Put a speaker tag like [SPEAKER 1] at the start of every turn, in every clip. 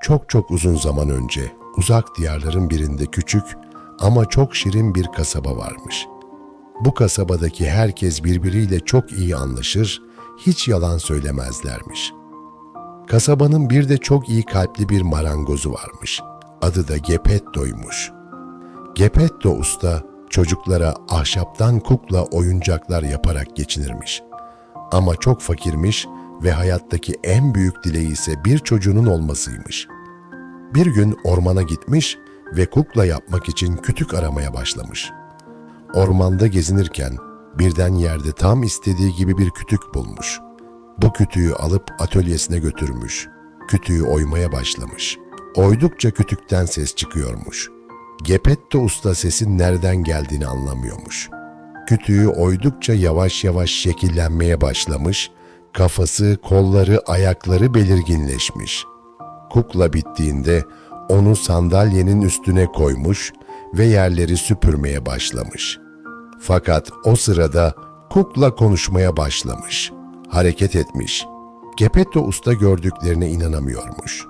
[SPEAKER 1] Çok çok uzun zaman önce uzak diyarların birinde küçük ama çok şirin bir kasaba varmış. Bu kasabadaki herkes birbiriyle çok iyi anlaşır, hiç yalan söylemezlermiş. Kasabanın bir de çok iyi kalpli bir marangozu varmış. Adı da Gepetto'ymuş. Gepetto usta çocuklara ahşaptan kukla oyuncaklar yaparak geçinirmiş. Ama çok fakirmiş ve hayattaki en büyük dileği ise bir çocuğunun olmasıymış. Bir gün ormana gitmiş ve kukla yapmak için kütük aramaya başlamış. Ormanda gezinirken birden yerde tam istediği gibi bir kütük bulmuş. Bu kütüğü alıp atölyesine götürmüş. Kütüğü oymaya başlamış. Oydukça kütükten ses çıkıyormuş. Gepetto usta sesin nereden geldiğini anlamıyormuş. Kütüğü oydukça yavaş yavaş şekillenmeye başlamış, kafası, kolları, ayakları belirginleşmiş. Kukla bittiğinde onu sandalyenin üstüne koymuş ve yerleri süpürmeye başlamış. Fakat o sırada kukla konuşmaya başlamış. Hareket etmiş. Gepetto usta gördüklerine inanamıyormuş.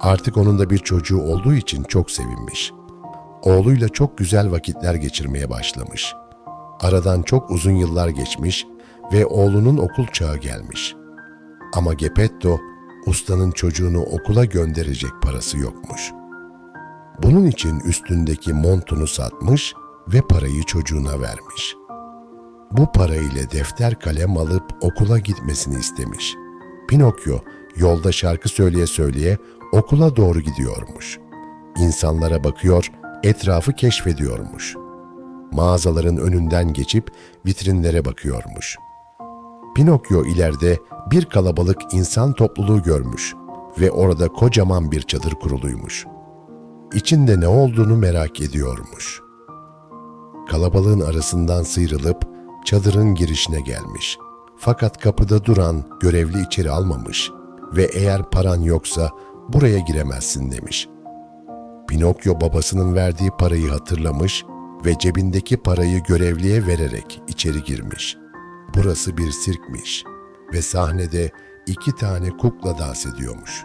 [SPEAKER 1] Artık onun da bir çocuğu olduğu için çok sevinmiş. Oğluyla çok güzel vakitler geçirmeye başlamış. Aradan çok uzun yıllar geçmiş ve oğlunun okul çağı gelmiş. Ama Gepetto ustanın çocuğunu okula gönderecek parası yokmuş. Bunun için üstündeki montunu satmış ve parayı çocuğuna vermiş. Bu parayla defter kalem alıp okula gitmesini istemiş. Pinokyo yolda şarkı söyleye söyleye okula doğru gidiyormuş. İnsanlara bakıyor, etrafı keşfediyormuş. Mağazaların önünden geçip vitrinlere bakıyormuş. Pinokyo ileride bir kalabalık insan topluluğu görmüş ve orada kocaman bir çadır kuruluymuş. İçinde ne olduğunu merak ediyormuş. Kalabalığın arasından sıyrılıp çadırın girişine gelmiş. Fakat kapıda duran görevli içeri almamış ve eğer paran yoksa buraya giremezsin demiş. Pinokyo babasının verdiği parayı hatırlamış ve cebindeki parayı görevliye vererek içeri girmiş. Burası bir sirkmiş ve sahnede iki tane kukla dans ediyormuş.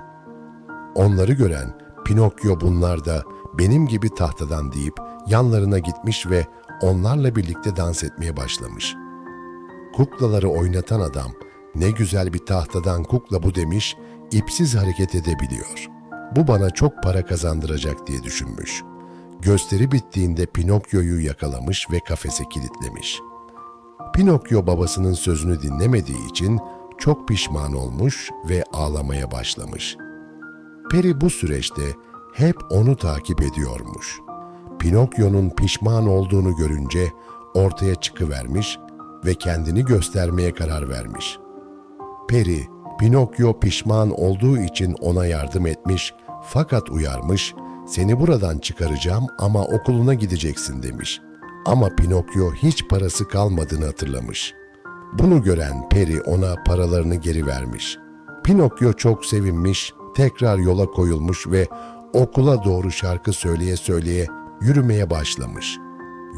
[SPEAKER 1] Onları gören Pinokyo bunlar da benim gibi tahtadan deyip yanlarına gitmiş ve onlarla birlikte dans etmeye başlamış. Kuklaları oynatan adam ne güzel bir tahtadan kukla bu demiş, ipsiz hareket edebiliyor. Bu bana çok para kazandıracak diye düşünmüş. Gösteri bittiğinde Pinokyo'yu yakalamış ve kafese kilitlemiş. Pinokyo babasının sözünü dinlemediği için çok pişman olmuş ve ağlamaya başlamış. Peri bu süreçte hep onu takip ediyormuş. Pinokyo'nun pişman olduğunu görünce ortaya çıkıvermiş ve kendini göstermeye karar vermiş. Peri, Pinokyo pişman olduğu için ona yardım etmiş fakat uyarmış, seni buradan çıkaracağım ama okuluna gideceksin demiş. Ama Pinokyo hiç parası kalmadığını hatırlamış. Bunu gören peri ona paralarını geri vermiş. Pinokyo çok sevinmiş, tekrar yola koyulmuş ve okula doğru şarkı söyleye söyleye yürümeye başlamış.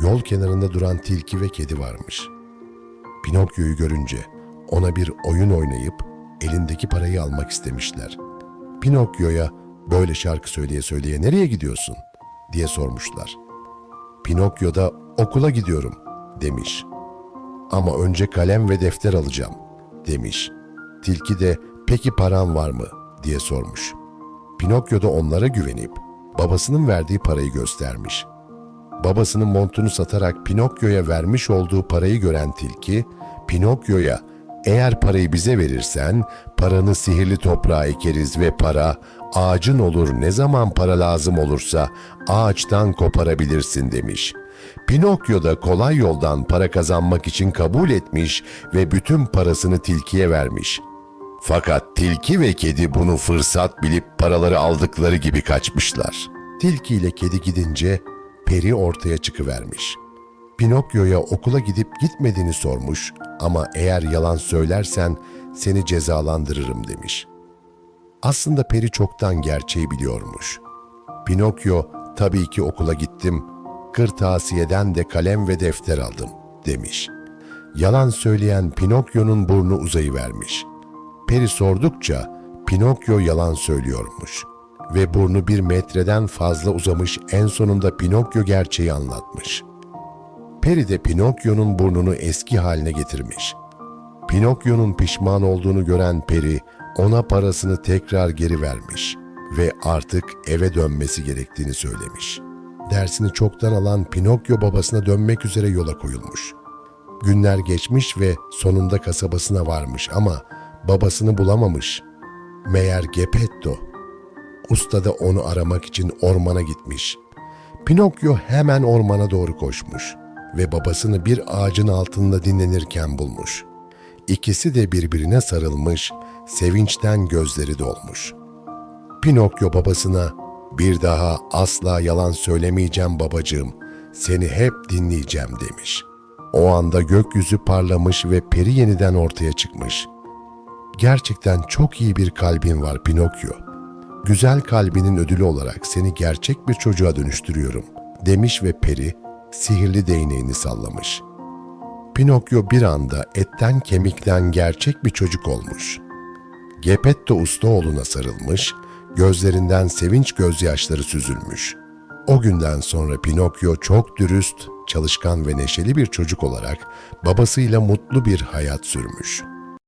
[SPEAKER 1] Yol kenarında duran tilki ve kedi varmış. Pinokyo'yu görünce ona bir oyun oynayıp elindeki parayı almak istemişler. Pinokyo'ya böyle şarkı söyleye söyleye nereye gidiyorsun diye sormuşlar. Pinokyo da okula gidiyorum demiş. Ama önce kalem ve defter alacağım demiş. Tilki de peki paran var mı diye sormuş. Pinokyo da onlara güvenip babasının verdiği parayı göstermiş. Babasının montunu satarak Pinokyo'ya vermiş olduğu parayı gören tilki, Pinokyo'ya eğer parayı bize verirsen paranı sihirli toprağa ekeriz ve para ağacın olur ne zaman para lazım olursa ağaçtan koparabilirsin demiş. Pinokyo da kolay yoldan para kazanmak için kabul etmiş ve bütün parasını tilkiye vermiş. Fakat tilki ve kedi bunu fırsat bilip paraları aldıkları gibi kaçmışlar. Tilki ile kedi gidince peri ortaya çıkıvermiş. Pinokyo'ya okula gidip gitmediğini sormuş ama eğer yalan söylersen seni cezalandırırım demiş. Aslında peri çoktan gerçeği biliyormuş. Pinokyo tabii ki okula gittim, kırtasiyeden de kalem ve defter aldım demiş. Yalan söyleyen Pinokyo'nun burnu uzayıvermiş. Peri sordukça Pinokyo yalan söylüyormuş. ve burnu bir metreden fazla uzamış en sonunda Pinokyo gerçeği anlatmış. Peri de Pinokyo'nun burnunu eski haline getirmiş. Pinokyo'nun pişman olduğunu gören Peri ona parasını tekrar geri vermiş ve artık eve dönmesi gerektiğini söylemiş. Dersini çoktan alan Pinokyo babasına dönmek üzere yola koyulmuş. Günler geçmiş ve sonunda kasabasına varmış ama babasını bulamamış. Meğer Geppetto, usta da onu aramak için ormana gitmiş. Pinokyo hemen ormana doğru koşmuş ve babasını bir ağacın altında dinlenirken bulmuş. İkisi de birbirine sarılmış, sevinçten gözleri dolmuş. Pinokyo babasına bir daha asla yalan söylemeyeceğim babacığım, seni hep dinleyeceğim demiş. O anda gökyüzü parlamış ve peri yeniden ortaya çıkmış. Gerçekten çok iyi bir kalbin var Pinokyo. Güzel kalbinin ödülü olarak seni gerçek bir çocuğa dönüştürüyorum demiş ve peri sihirli değneğini sallamış. Pinokyo bir anda etten kemikten gerçek bir çocuk olmuş. Geppetto Ustaoğlu'na sarılmış, gözlerinden sevinç gözyaşları süzülmüş. O günden sonra Pinokyo çok dürüst, çalışkan ve neşeli bir çocuk olarak babasıyla mutlu bir hayat sürmüş.''